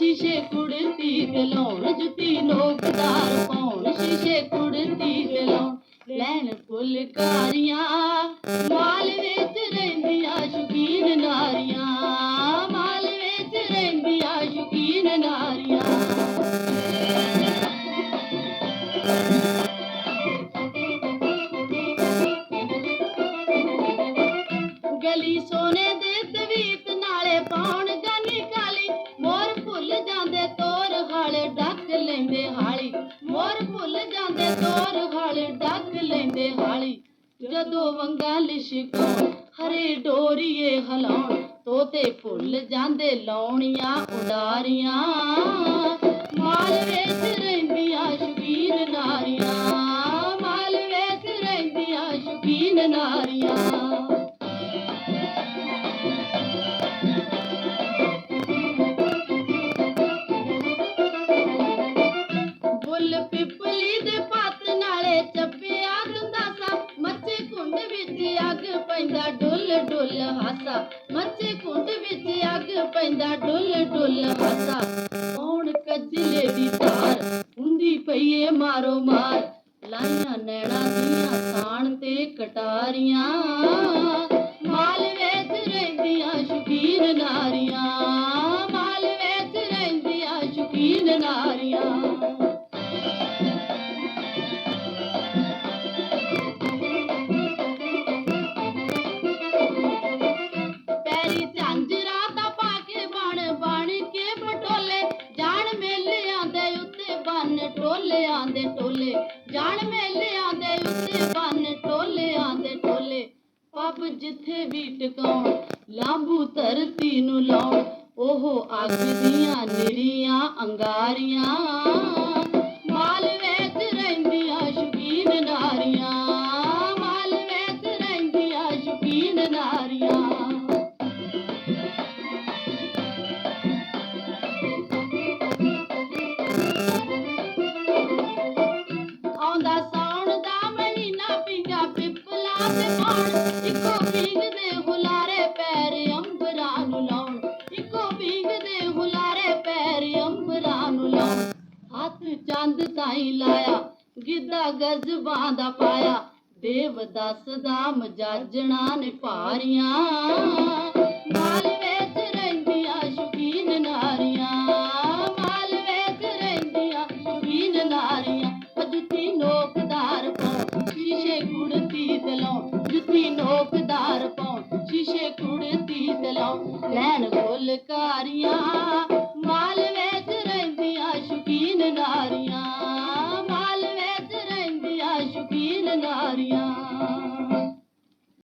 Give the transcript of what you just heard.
ਸ਼ੀਸ਼ੇ ਕੁੜਤੀ ਤੇ ਲਾਉਣ, ਜੁੱਤੀ ਨੋਕਦਾਰ ਪਾਉਣ, ਸ਼ੀਸ਼ੇ ਕੁੜਤੀ ਤੇ ਲਾਉਣ, ਲੈਣ ਫੁਲਕਾਰੀਆਂ, ਮਾਲ ਵਿੱਚ ਮੋਰ ਭੁੱਲ ਜਾਂਦੇ ਤੋਰ ਹਾਲੇ ਡੱਕ ਲੈਂਦੇ ਹਾਲੀ। ਜਦੋਂ ਵੰਗਾ ਲਿਸ਼ਕਾਉਣ ਹਰੇ ਡੋਰੀਏ ਹਲਾਉਣ, ਤੋਤੇ ਭੁੱਲ ਜਾਂਦੇ ਲਾਉਣੀਆਂ ਉਡਾਰੀਆਂ। ਮਾਲ ਵਿੱਚ ਰਹਿੰਦੀਆਂ ਸ਼ੁਕੀਨ ਨਾਰੀਆਂ, ਮਾਲ ਵਿੱਚ ਰਹਿੰਦੀਆਂ ਸ਼ੁਕੀਨ ਨਾਰੀਆਂ। ਡੁੱਲ ਹਾਸਾ ਮੱਛੇ ਕੁੰਡ ਵਿੱਚ ਅੱਗ ਪੈਂਦਾ, ਡੁੱਲ ਡੁੱਲ ਹਾਸਾ। ਕੌਣ ਕੱਜਲੇ ਦੀ ਧਾਰ ਹੁੰਦੀ ਪਈਏ ਮਾਰੋ ਮਾਰ। ਲਾਈਆਂ ਨੈਣਾ ਦੀਆਂ ਸਾਣ ਤੇ ਕਟਾਰੀਆਂ, ਮਾਲ ਵਿੱਚ ਰਹਿੰਦੀਆਂ ਸ਼ੁਕੀਨ ਨਾਰੀਆਂ। ਮਾਲ ਵਿੱਚ ਰਹਿੰਦੀਆਂ ਸ਼ੁਕੀਨ ਨਾਰੀਆਂ। ਟੋਲੇ ਟੋਲਿਆਂ ਟੋਲੇ, ਜਾਣ ਮੇਲੇ ਦੇ ਉੱਤੇ ਬੰਨ ਟੋਲਿਆਂ ਦੇ ਟੋਲੇ। ਪੱਬ ਜਿੱਥੇ ਵੀ ਟਿਕਾਉਣ ਲਾਂਬੂ ਧਰਤੀ ਨੂੰ ਲਾਉਣ, ਉਹ ਅੱਗ ਦੀਆਂ ਨਿਰੀਆਂ ਅੰਗਾਰੀਆਂ। ਮਾਲ ਵਿੱਚ ਰਹਿੰਦੀਆਂ ਸ਼ੁਕੀਨ ਨਾਰੀਆਂ, ਮਾਲ ਵਿੱਚ ਰਹਿੰਦੀਆਂ ਸ਼ੁਕੀਨ ਨਾਰੀਆਂ। ਆਉਂਦਾ ਪੈਰ ਅੰਬਰਾਂ ਨੂੰ ਲਾਉਣ। ਇੱਕੋ ਪੀਂਘਦੇ ਹੁਲਾਰੇ ਪੈਰ ਅੰਬਰਾਂ ਨੂੰ ਲਾਉਣ। ਹੱਥ ਚੰਦ ਤਾਈ ਲਾਇਆ, ਗਿੱਧਾ ਗਜ਼ਬਾਂ ਦਾ ਪਾਇਆ। ਦੇਵ ਦਸ ਦਾ ਮਜਾਜਣਾ ਨੇ ਭਾਰੀਆਂ ਮਾਲ ਵਿੱਚ ਰਹਿੰਦੀਆਂ ਲੈਣ ਫੁਲਕਾਰੀਆਂ ਮਾਲ ਵਿੱਚ ਰਹਿੰਦੀਆਂ ਸ਼ੁਕੀਨ ਨਾਰੀਆਂ ਮਾਲ ਵਿੱਚ ਰਹਿੰਦੀਆਂ ਸ਼ੁਕੀਨ ਨਾਰੀਆਂ।